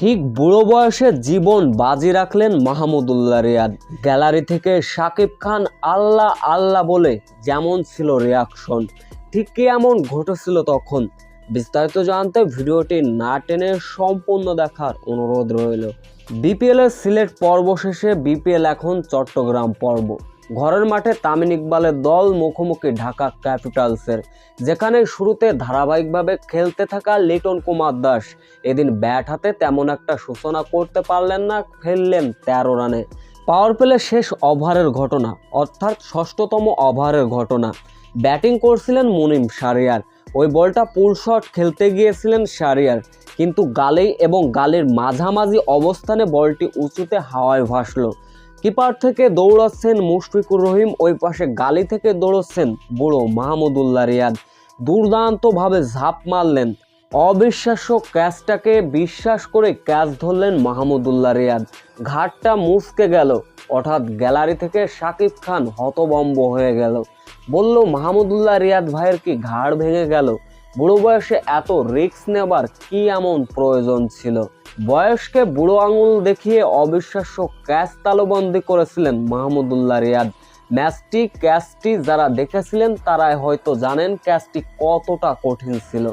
ঠিক বুড়ো বয়সে জীবন বাজি রাখলেন মাহমুদুল্লাহ রিয়াদ। গ্যালারি থেকে শাকিব খান আল্লাহ আল্লাহ বলে যেমন ছিল রিয়াকশন ঠিক কি এমন ঘটেছিল তখন? বিস্তারিত জানতে ভিডিওটি না টেনে সম্পূর্ণ দেখার অনুরোধ রইল। বিপিএলের সিলেট পর্ব শেষে বিপিএল এখন চট্টগ্রাম পর্ব। ঘরের মাঠে তামিন ইকবালের দল মুখোমুখি ঢাকা ক্যাপিটালসের। যেখানে শুরুতে ধারাবাহিকভাবে খেলতে থাকা লিটন কুমার দাস। এদিন ব্যাট হাতে তেমন একটা সূচনা করতে পারলেন না ফেললেন তেরো রানে। পাওয়ার প্লে শেষ ওভারের ঘটনা, অর্থাৎ ষষ্ঠতম ওভারের ঘটনা। ব্যাটিং করছিলেন মুনিম সারিয়ার ওই বলটা পুল শট খেলতে গিয়েছিলেন সারিয়ার কিন্তু গালেই এবং গালের মাঝামাঝি অবস্থানে বলটি উঁচুতে হাওয়ায় ভাসলো। কিপার থেকে দৌড়াচ্ছেন মুশফিকুর রহিম, ওই পাশে গালি থেকে দৌড়াচ্ছেন বুড়ো মাহমুদুল্লাহ রিয়াদ। দুর্দান্তভাবে ঝাঁপ মারলেন। অবিশ্বাস্য ক্যাচটাকে বিশ্বাস করে ক্যাচ ধরলেন মাহমুদুল্লাহ রিয়াদ। ঘাটটা মুসকে গেল। অর্থাৎ গ্যালারি থেকে শাকিব খান হতবম্ব হয়ে গেল। বলল, মাহমুদুল্লাহ রিয়াদ ভাইয়ের কি ঘাড় ভেঙে গেল? বুড়ো বয়সে এত রিস্ক নেবার কি এমন প্রয়োজন ছিল? বয়সকে বুড়ো আঙুল দেখিয়ে অবিশ্বাস্য ক্যাচ তালুবন্দি করেছিলেন মাহমুদুল্লাহ রিয়াদ। ম্যাচটি ক্যাচটি যারা দেখেছিলেন, তারাই হয়তো জানেন ক্যাচটি কতটা কঠিন ছিল।